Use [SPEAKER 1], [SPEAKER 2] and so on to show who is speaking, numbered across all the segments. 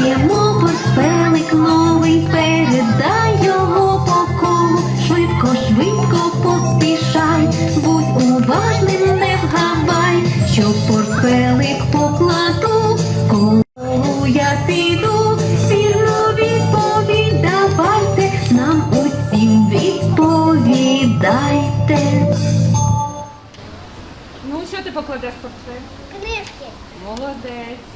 [SPEAKER 1] портфелик новий, передай його по колу. Швидко, швидко поспішай, будь уважним, не вгавай, що портфелик покладу, коли я піду, вірно відповідь давайте, нам усім відповідайте.
[SPEAKER 2] Ну, що ти покладеш портфель?
[SPEAKER 3] Книжки.
[SPEAKER 2] Молодець.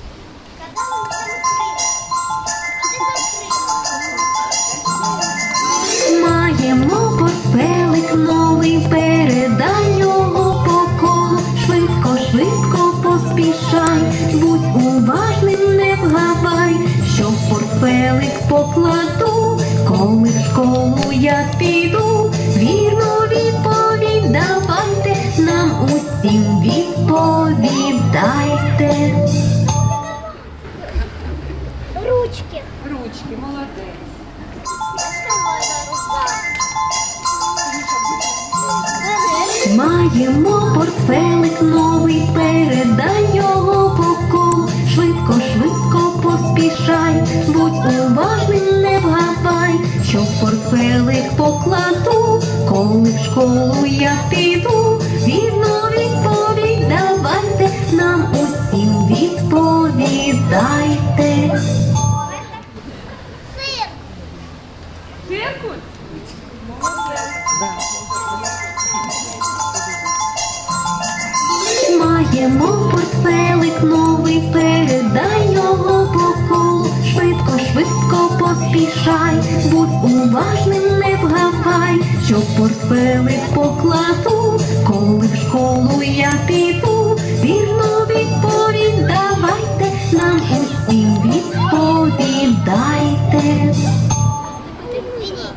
[SPEAKER 1] Передай його по колу. Швидко, швидко поспішай, будь уважним, не вгавай, що в портфелик покладу, коли в школу я піду. Вірно відповідь давайте, нам усім відповідайте.
[SPEAKER 3] Ручки.
[SPEAKER 2] Ручки, молодець.
[SPEAKER 1] Маємо портфелик новий, передай його по. Швидко, швидко поспішай, будь уважним, не вгавай, що в портфелик покладу, коли в школу я піду. Вірно відповідь давайте, нам усім відповідайте.
[SPEAKER 3] Сир.
[SPEAKER 2] Циркуль? Молодець.
[SPEAKER 1] Маємо портфелик новий, передай його по колу. Швидко, швидко поспішай, будь уважним, не вгавай, що портфелик покладу, коли в школу я піду. Вірно відповідь давайте, нам усім відповідайте.
[SPEAKER 3] Вініть.